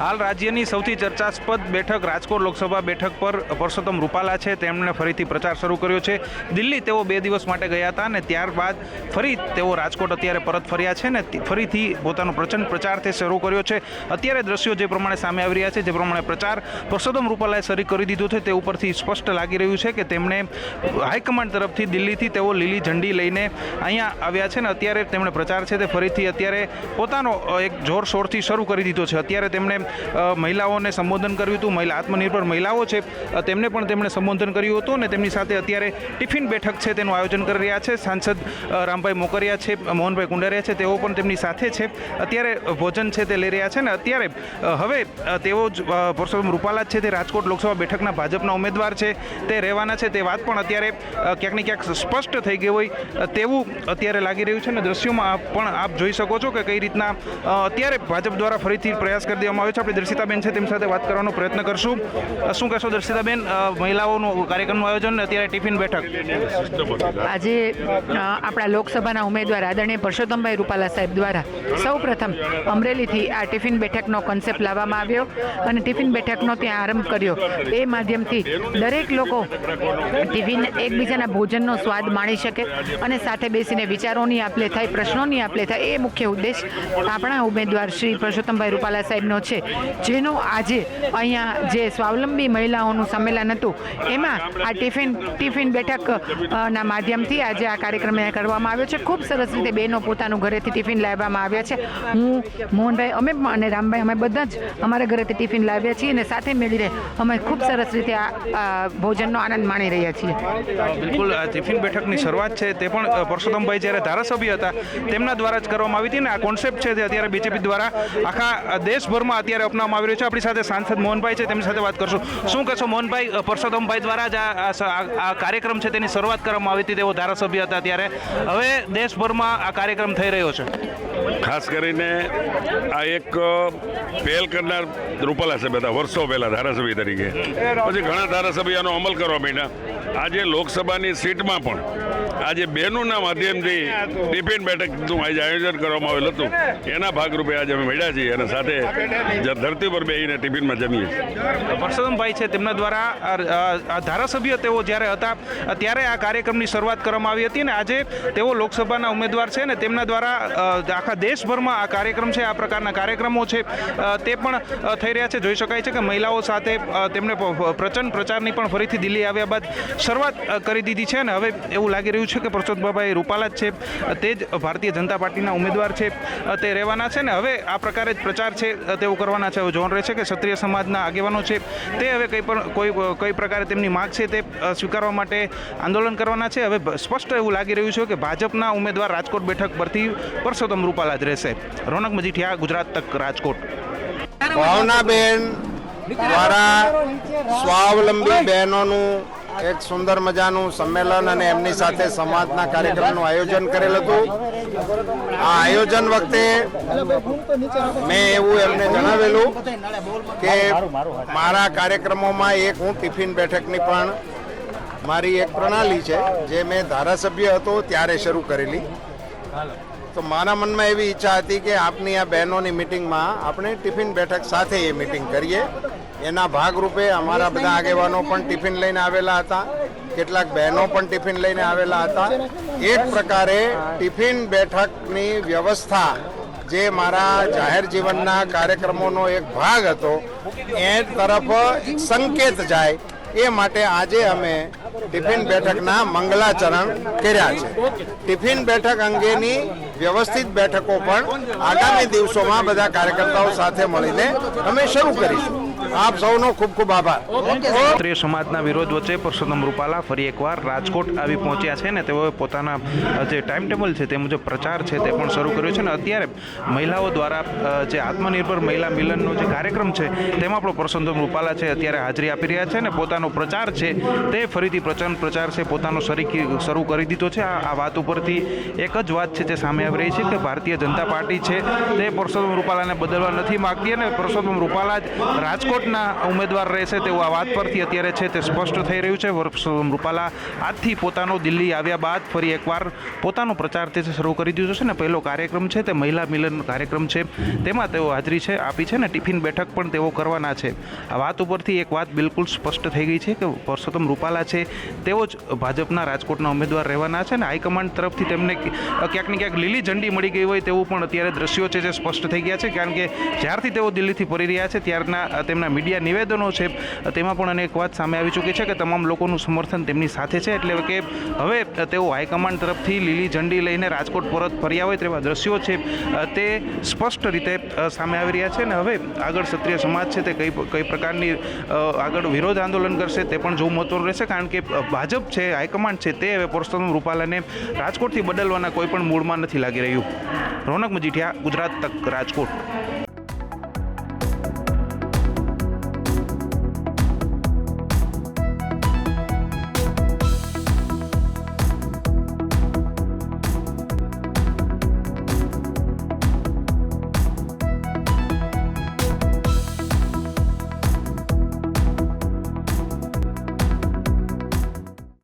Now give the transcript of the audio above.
હાલ રાજ્યની સૌથી ચર્ચાસ્પદ બેઠક રાજકોટ લોકસભા બેઠક પર પરસોત્તમ રૂપાલા છે. તેમણે ફરીથી પ્રચાર શરૂ કર્યો છે. દિલ્હી તેઓ બે દિવસ માટે ગયા હતા અને ત્યારબાદ ફરી તેઓ રાજકોટ અત્યારે પરત ફર્યા છે ને ફરીથી પોતાનો પ્રચંડ પ્રચાર તે શરૂ કર્યો છે. અત્યારે દ્રશ્યો જે પ્રમાણે સામે આવી રહ્યા છે, જે પ્રમાણે પ્રચાર પરસોત્તમ રૂપાલાએ શરૂ કરી દીધો છે, તે ઉપરથી સ્પષ્ટ લાગી રહ્યું છે કે તેમણે હાઈકમાન્ડ તરફથી દિલ્હીથી તેઓ લીલી ઝંડી લઈને અહીંયા આવ્યા છે ને અત્યારે તેમણે પ્રચાર છે તે ફરીથી અત્યારે પોતાનો એક જોરશોરથી શરૂ કરી દીધો છે. અત્યારે તેમણે મહિલાઓને સંબોધન કર્યું હતું, મહિલા આત્મનિર્ભર મહિલાઓ છે. તેમને પણ તેમણે સંબોધન કર્યું હતું અને તેમની સાથે અત્યારે ટિફિન બેઠક છે તેનું આયોજન કરી રહ્યા છે. સાંસદ રામભાઈ મોકરિયા છે મોહનભાઈ કુંડારિયા છે, તેઓ પણ તેમની સાથે છે. અત્યારે ભોજન છે તે લઈ રહ્યા છે ને અત્યારે હવે તેઓ જ પરસોત્તમ રૂપાલા છે તે રાજકોટ લોકસભા બેઠકના ભાજપના ઉમેદવાર છે. તે રહેવાના છે. તે વાત પણ અત્યારે ક્યાંક ને ક્યાંક સ્પષ્ટ થઈ ગઈ હોય તેવું અત્યારે લાગી રહ્યું છે ને દ્રશ્યોમાં પણ આપ જોઈ શકો છો કે કઈ રીતના અત્યારે ભાજપ દ્વારા ફરીથી પ્રયાસ કરી દેવામાં આવ્યો છે. આપણે દર્શિતાબેન છે તેમની સાથે વાત કરવાનો પ્રયત્ન કરશું. શું કહેશો દર્શિતાબેન? મહિલાઓનું કાર્યક્રમનું આયોજન અત્યારે ટિફિન બેઠક. આજે આપણા લોકસભાના ઉમેદવાર આદરણીય પરસોત્તમભાઈ રૂપાલા સાહેબ દ્વારા સૌ પ્રથમ અમરેલીથી આ ટિફિન બેઠકનો કોન્સેપ્ટ લાવવામાં આવ્યો અને ટિફિન બેઠકનો ત્યાં આરંભ કર્યો. એ માધ્યમથી દરેક લોકો ટિફિન એકબીજાના ભોજનનો સ્વાદ માણી શકે અને સાથે બેસીને વિચારોની આપલે થાય, પ્રશ્નોની આપલે થાય, એ મુખ્ય ઉદ્દેશ આપણા ઉમેદવાર શ્રી પરસોત્તમભાઈ રૂપાલા સાહેબનો છે. જેનો આજે અહીંયા જે સ્વાવલંબી મહિલાઓનું સંમેલન હતું, એમાં આ ટિફિન ટિફિન બેઠક ના માધ્યમથી આજે આ કાર્યક્રમ કરવામાં આવ્યો છે. ખૂબ સરસ રીતે બહેનો પોતાનું ઘરેથી ટિફિન લાવવામાં આવ્યા છે. હું, મોહનભાઈ, અમે અને રામભાઈ, અમે બધા જ અમારા ઘરેથી ટિફિન લાવ્યા છીએ અને સાથે મેળીને અમે ખૂબ સરસ રીતે આ ભોજનનો આનંદ માણી રહ્યા છીએ. બિલકુલ ટિફિન બેઠકની શરૂઆત છે, તે પણ પરસોત્તમભાઈ જ્યારે ધારાસભ્ય હતા, તેમના દ્વારા જ કરવામાં આવી હતી ને આ કોન્સેપ્ટ છે તે અત્યારે બીજેપી દ્વારા આખા દેશભરમાં અત્યારે અપનાવવામાં આવી રહ્યો છે. આપણી સાથે સાંસદ મોહનભાઈ છે, તેમની સાથે વાત કરશું. શું કહેશો મોહનભાઈ પરસોત્તમભાઈ દ્વારા જ આ- કાર્યક્રમ છે તેની શરૂઆત કરવામાં આવી હતી, તેઓ ધારાસભ્ય હતા ત્યારે. હવે દેશભરમાં આ કાર્યક્રમ થઈ રહ્યો છે. ખાસ કરીને આ એક પહેલ કરનાર રૂપાલા સાહેબ હતા, વર્ષો પહેલા ધારાસભ્ય તરીકે. પછી ઘણા ધારાસભ્યનો અમલ કરવા માંડ્યા. આજે લોકસભાની સીટમાં પણ આજે બહેનોના માધ્યમથી ટિફિન બેઠકનું આજે આયોજન કરવામાં આવેલું હતું. એના ભાગરૂપે આજે અમે મળ્યા છીએ અને સાથે ધરતી પર બેહીને ટિફિનમાં જમીએ છીએ. પરસોત્તમભાઈ છે, તેમના દ્વારા ધારાસભ્ય તેઓ જ્યારે હતા, ત્યારે આ કાર્યક્રમની શરૂઆત કરવામાં આવી હતી ને આજે તેઓ લોકસભાના ઉમેદવાર છે ને તેમના દ્વારા આખા દેશભરમાં આ કાર્યક્રમ છે, આ પ્રકારના કાર્યક્રમો છે તે પણ થઈ રહ્યા છે. જોઈ શકાય છે કે મહિલાઓ સાથે તેમણે પ્રચંડ પ્રચારની પણ ફરીથી દિલ્હી આવ્યા બાદ શરૂઆત કરી દીધી છે અને હવે એવું લાગી રહ્યું છે કે પરસોત્તમભાઈ રૂપાલા જ છે તે જ ભારતીય જનતા પાર્ટીના ઉમેદવાર છે તે રહેવાના છે ને હવે આ પ્રકારે જ પ્રચાર છે તેઓ કરવાના છે હવે જોવાનું રહેશે કે ક્ષત્રિય સમાજના આગેવાનો છે તે હવે કંઈ પણ કોઈ કઈ પ્રકારે તેમની માગ છે તે સ્વીકારવા માટે આંદોલન કરવાના છે. હવે સ્પષ્ટ એવું લાગી રહ્યું છે કે ભાજપના ઉમેદવાર રાજકોટ બેઠક પરથી પરસોત્તમ રૂપાલા જ રહેશે. રોનક મજીઠિયા ગુજરાત તક રાજકોટ. ભાવનાબેન દ્વારા સ્વાવલંબી બહેનોનું એક સુંદર મજાનું સંમેલન અને એમની સાથે સમાજના કાર્યક્રમનું આયોજન કરેલ હતું. આ આયોજન વખતે મેં એવું એમને જણાવેલું કે મારા કાર્યક્રમોમાં એક હું ટિફિન બેઠકની પણ મારી એક પ્રણાલી છે, જે મેં ધારાસભ્ય હતો ત્યારે શરૂ કરેલી. તો મારા મનમાં એવી ઈચ્છા હતી કે આપની આ બહેનોની મિટિંગમાં આપણે ટિફિન બેઠક સાથે એ મિટિંગ કરીએ. એના ભાગરૂપે અમારા બધા આગેવાનો પણ ટિફિન લઈને આવેલા હતા. કેટલાક બહેનો પણ ટિફિન લઈને આવેલા હતા. એક પ્રકારે ટિફિન બેઠકની વ્યવસ્થા જે મારા જાહેર જીવનના કાર્યક્રમોનો એક ભાગ હતો એ તરફ સંકેત જાય એ માટે આજે અમે ટિફિન બેઠકના મંગલાચરણ કર્યા છે. ટિફિન બેઠક અંગેની વ્યવસ્થિત બેઠકો પણ આગામી દિવસોમાં બધા કાર્યકર્તાઓ સાથે મળીને અમે શરૂ કરીશું. આપ સૌનો ખૂબ ખૂબ આભાર. ક્ષત્રિય સમાજના વિરોધ વચ્ચે પરસોત્તમ રૂપાલા ફરી એકવાર રાજકોટ આવી પહોંચ્યા છે ને તેઓએ પોતાના જે ટાઈમ ટેબલ છે તે મુજબ પ્રચાર છે તે પણ શરૂ કર્યો છે ને અત્યારે મહિલાઓ દ્વારા જે આત્મનિર્ભર મહિલા મિલનનો જે કાર્યક્રમ છે તેમાં પણ પરસોત્તમ રૂપાલા છે અત્યારે હાજરી આપી રહ્યા છે ને પોતાનો પ્રચાર છે તે ફરીથી પ્રચંડ પ્રચાર છે પોતાનો શરીકી શરૂ કરી દીધો છે. આ આ વાત ઉપરથી એક જ વાત છે જે સામે આવી રહી છે કે ભારતીય જનતા પાર્ટી છે તે પરસોત્તમ રૂપાલાને બદલવા નથી માગતી અને પરસોત્તમ રૂપાલા જ રાજકોટ રાજકોટના ઉમેદવાર રહેશે તેવું આ વાત પરથી અત્યારે છે તે સ્પષ્ટ થઈ રહ્યું છે. રૂપાલા આજથી પોતાનો દિલ્હી આવ્યા બાદ ફરી એકવાર પોતાનો પ્રચાર તે શરૂ કરી દીધો છે ને પહેલો કાર્યક્રમ છે તે મહિલા મિલન કાર્યક્રમ છે. તેમાં તેઓ હાજરી છે આપી છે ને ટિફિન બેઠક પણ તેઓ કરવાના છે. આ વાત ઉપરથી એક વાત બિલકુલ સ્પષ્ટ થઈ ગઈ છે કે પરસોત્તમ રૂપાલા છે તેઓ જ ભાજપના રાજકોટના ઉમેદવાર રહેવાના છે ને હાઈકમાન્ડ તરફથી તેમને ક્યાંક ને ક્યાંક લીલી ઝંડી મળી ગઈ હોય તેવું પણ અત્યારે દ્રશ્યો છે જે સ્પષ્ટ થઈ ગયા છે. કારણ કે જ્યારથી તેઓ દિલ્હીથી ફરી રહ્યા છે ત્યારના અ, તેમના મીડિયા નિવેદનો છે. તેમાં પણ અનેક વાત સામે આવી ચૂકી છે કે તમામ લોકોનું સમર્થન તેમની સાથે છે એટલે કે હવે તેઓ હાઈકમાન્ડ તરફથી લીલી ઝંડી લઈને રાજકોટ પરત ફર્યા હોય તેવા દ્રશ્યો છે. તે સ્પષ્ટ રીતે સામે આવી રહ્યા છે અને હવે આગળ ક્ષત્રિય સમાજ છે તે કઈ કઈ પ્રકારની આગળ વિરોધ આંદોલન કરશે તે પણ જોવું મહત્વનું રહેશે કારણ કે ભાજપ છે, હાઈકમાન્ડ છે તે હવે પરસોત્તમ રૂપાલાને રાજકોટથી બદલવાના કોઈ પણ મૂડમાં નથી લાગી રહ્યું. રોનક મજીઠિયા, ગુજરાત તક રાજકોટ.